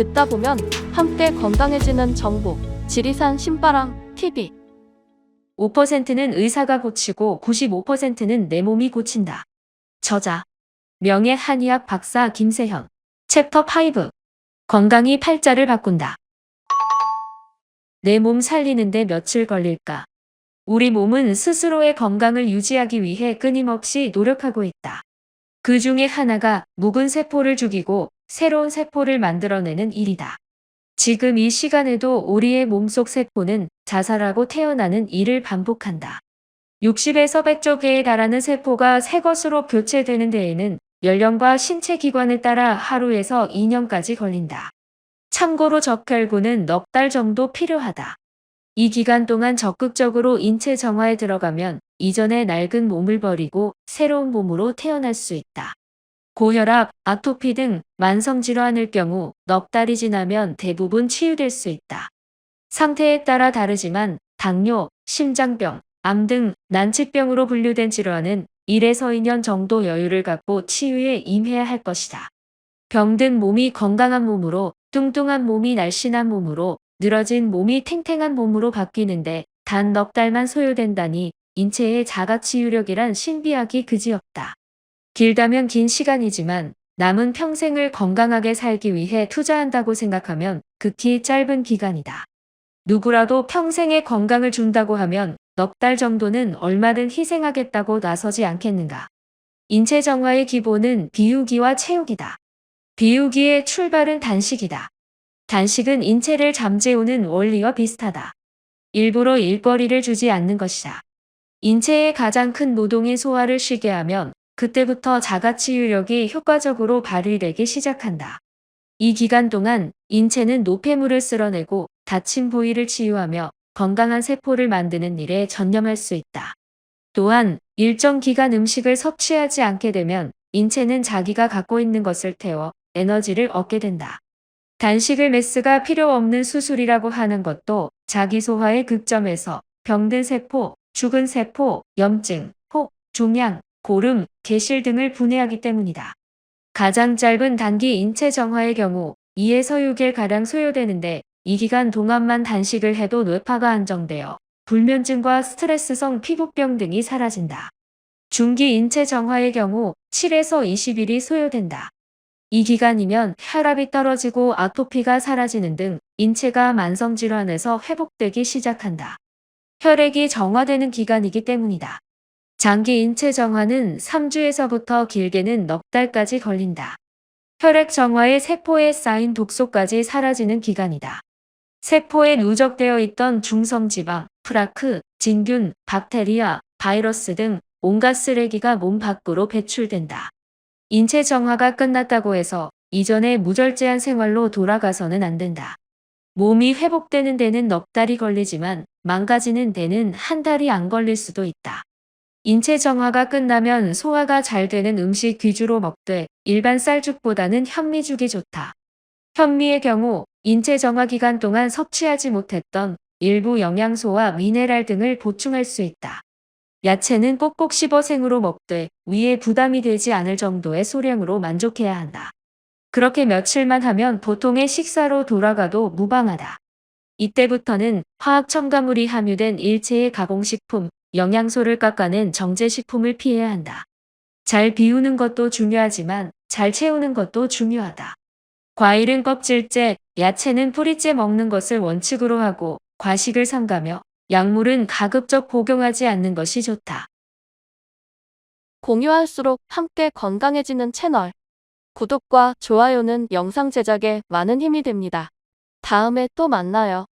듣다 보면 함께 건강해지는 정보. 지리산 신바람 TV. 5%는 의사가 고치고 95%는 내 몸이 고친다. 저자. 명예 한의학 박사 김세현. 챕터 5. 건강이 팔자를 바꾼다. 내 몸 살리는데 며칠 걸릴까? 우리 몸은 스스로의 건강을 유지하기 위해 끊임없이 노력하고 있다. 그 중에 하나가 묵은 세포를 죽이고 새로운 세포를 만들어내는 일이다. 지금 이 시간에도 우리의 몸속 세포는 자살하고 태어나는 일을 반복한다. 60에서 100조 개에 달하는 세포가 새 것으로 교체되는 데에는 연령과 신체 기관에 따라 하루에서 2년까지 걸린다. 참고로 적혈구는 넉 달 정도 필요하다. 이 기간 동안 적극적으로 인체 정화에 들어가면 이전의 낡은 몸을 버리고 새로운 몸으로 태어날 수 있다. 고혈압, 아토피 등 만성 질환일 경우 넉 달이 지나면 대부분 치유될 수 있다. 상태에 따라 다르지만 당뇨, 심장병, 암 등 난치병으로 분류된 질환은 1에서 2년 정도 여유를 갖고 치유에 임해야 할 것이다. 병든 몸이 건강한 몸으로, 뚱뚱한 몸이 날씬한 몸으로, 늘어진 몸이 탱탱한 몸으로 바뀌는데 단 넉 달만 소요된다니 인체의 자가치유력이란 신비하기 그지없다. 길다면 긴 시간이지만 남은 평생을 건강하게 살기 위해 투자한다고 생각하면 극히 짧은 기간이다. 누구라도 평생의 건강을 준다고 하면 넉 달 정도는 얼마든 희생하겠다고 나서지 않겠는가. 인체 정화의 기본은 비우기와 채우기다. 비우기의 출발은 단식이다. 단식은 인체를 잠재우는 원리와 비슷하다. 일부러 일거리를 주지 않는 것이다. 인체의 가장 큰 노동인 소화를 쉬게 하면 그때부터 자가치유력이 효과적으로 발휘되기 시작한다. 이 기간 동안 인체는 노폐물을 쓸어내고 다친 부위를 치유하며 건강한 세포를 만드는 일에 전념할 수 있다. 또한 일정 기간 음식을 섭취하지 않게 되면 인체는 자기가 갖고 있는 것을 태워 에너지를 얻게 된다. 단식을 메스가 필요 없는 수술이라고 하는 것도 자기 소화의 극점에서 병든 세포, 죽은 세포, 염증, 혹, 종양, 고름, 개실 등을 분해하기 때문이다. 가장 짧은 단기 인체 정화의 경우 2에서 6일가량 소요되는데 이 기간 동안만 단식을 해도 뇌파가 안정되어 불면증과 스트레스성 피부병 등이 사라진다. 중기 인체 정화의 경우 7에서 20일이 소요된다. 이 기간이면 혈압이 떨어지고 아토피가 사라지는 등 인체가 만성질환에서 회복되기 시작한다. 혈액이 정화되는 기간이기 때문이다. 장기 인체 정화는 3주에서부터 길게는 넉 달까지 걸린다. 혈액 정화에 세포에 쌓인 독소까지 사라지는 기간이다. 세포에 누적되어 있던 중성지방, 프라크, 진균, 박테리아, 바이러스 등 온갖 쓰레기가 몸 밖으로 배출된다. 인체 정화가 끝났다고 해서 이전의 무절제한 생활로 돌아가서는 안 된다. 몸이 회복되는 데는 넉 달이 걸리지만 망가지는 데는 한 달이 안 걸릴 수도 있다. 인체 정화가 끝나면 소화가 잘 되는 음식 위주로 먹되 일반 쌀죽보다는 현미죽이 좋다. 현미의 경우 인체 정화 기간 동안 섭취하지 못했던 일부 영양소와 미네랄 등을 보충할 수 있다. 야채는 꼭꼭 씹어 생으로 먹되 위에 부담이 되지 않을 정도의 소량으로 만족해야 한다. 그렇게 며칠만 하면 보통의 식사로 돌아가도 무방하다. 이때부터는 화학 첨가물이 함유된 일체의 가공식품, 영양소를 깎아낸 정제식품을 피해야 한다. 잘 비우는 것도 중요하지만 잘 채우는 것도 중요하다. 과일은 껍질째, 야채는 뿌리째 먹는 것을 원칙으로 하고 과식을 삼가며 약물은 가급적 복용하지 않는 것이 좋다. 공유할수록 함께 건강해지는 채널. 구독과 좋아요는 영상 제작에 많은 힘이 됩니다. 다음에 또 만나요.